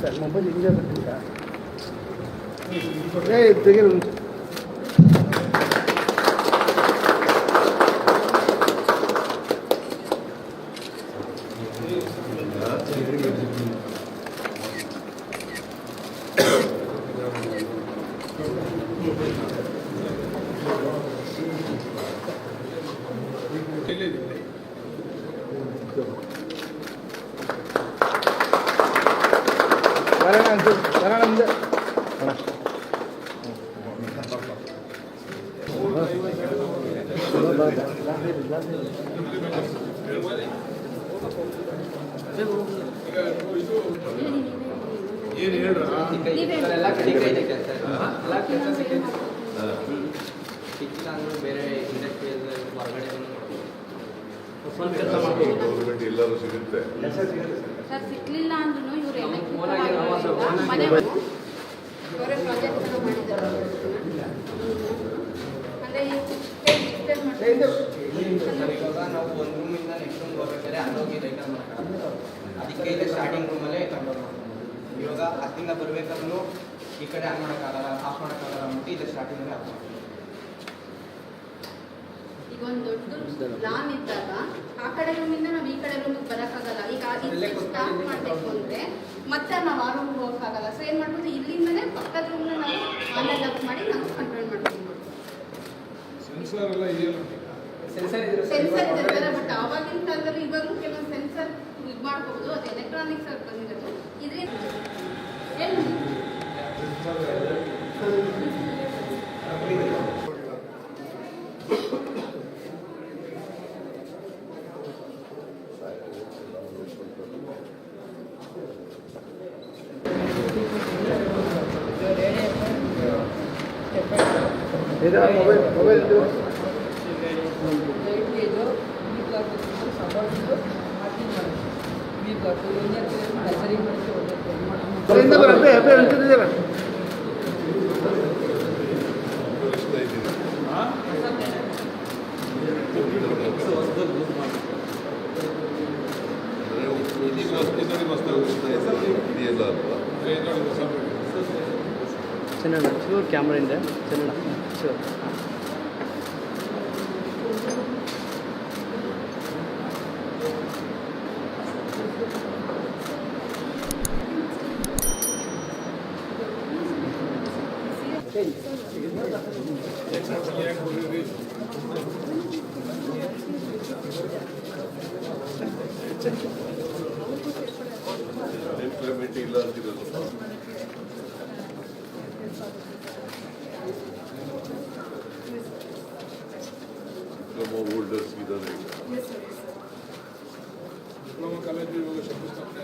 Sir mobile ಹಿಂಗೆ ಬರ್ತಿಲ್ಲ ಏ ತೆಗೀರಿ ಅಣ್ಣ ಎಲ್ಲ ಇದೆ ಕೆಲಸ ಸಿಕ್ಕಿಲ್ಲ ಸಿಕ್ಕಿಲ್ಲ ಅಂದ್ರೆ ಬೇರೆ ಇಂಡಸ್ಟ್ರಿಯಲ್ ಹೊರಗಡೆ ಗೌರ್ಮೆಂಟ್ ಎಲ್ಲರೂ ಸಿಗುತ್ತೆ. ಸರ್ ಸಿಕ್ಲಿಲ್ಲ ಅಂದ್ರೂ ಇವ್ರು ಮನೆ ಈ ಮಾಡ್ತಾರೆ ನಾವು ಒಂದು ರೂಮಿಂದ ನೆಕ್ಸ್ಟ್ ರೂಮ್ ಹೋಗ್ಬೇಕಾದ್ರೆ ಅಲ್ಲೋಗಿ ಅದಕ್ಕೆ ಸ್ಟಾರ್ಟಿಂಗ್ ರೂಮಲ್ಲೇ ಕಂಟ್ರೋಲ್ ಮಾಡ್ಕೊಂಡು ಇವಾಗ ಬರ್ಬೇಕಾದ್ರೂ ಈ ಕಡೆ ಮಾಡೋಕ್ಕಾಗಲ್ಲ ಆಫ್ ಮಾಡೋಕ್ಕಾಗಲ್ಲ ಸ್ಟಾರ್ಟಿಂಗಲ್ಲೇ ಆಫ್ ಈಗ ಒಂದು ದೊಡ್ಡ ಲಾನ್ ಇದ್ದಾಗ ಆ ಕಡೆ ರೂಮಿಂದ ನಾವು ಈ ಕಡೆ ರೂಮಿಗೆ ಬರೋಕ್ಕಾಗಲ್ಲ. ಈಗ ಅಲ್ಲೇ ಸ್ಟಾರ್ಟ್ ಮಾಡಬೇಕು ಮತ್ತೆ ನಾವು ಆ ರೂಮ್ಗೆ ಹೋಗೋಕ್ಕಾಗಲ್ಲ ಸೊ ಏನು ಮಾಡ್ಬೋದು? ಇಲ್ಲಿಂದಲೇ ಪಕ್ಕದ ರೂಮ್ನ ನಾವು ಆನ್ಲೈನ್ ಲಾಕ್ ಮಾಡಿ ನಾವು ಕಂಟ್ರೋಲ್ ಮಾಡ್ತೀವಿ ಸೆನ್ಸಾರ್ ಎಲ್ಲ ಏನು ಸೆನ್ಸರ್ ಇದ್ರೆ ಸೆನ್ಸರ್ ಇದೆ ಬಟ್ ಆವಾಗಿನ ಕಾಲದಲ್ಲಿ ಇವಾಗ ಕೆಲವೊಂದು ಸೆನ್ಸರ್ ಇದು ಮಾಡ್ಕೋಬೋದು ಅದು ಎಲೆಕ್ಟ್ರಾನಿಕ್ಸ್ ಬಂದಿರೋದು. ಇದರಿಂದ ಏನು ಇದು. ಮೊಬೈಲ್ ಇದು ಅಲ್ಲಿಂದ ಬರುತ್ತೆ ಅಬ್ಬೆ ಅಂತಿದ್ದೀರ ತೋರಿಸ್ತಾ ಇದ್ದೀನಿ ಅಂದ್ರೆ ಇದೀಗ ಹೊಸ- ಇದರಲ್ಲಿ ಹೊಸ್ದಾಗಿ ಹೋಗ್ತಾ ಇದ್ದಾರೆ. ಇದೆಯಲ್ಲ diploma holders with us right now. Diploma college भी होगा सब कुछ अपने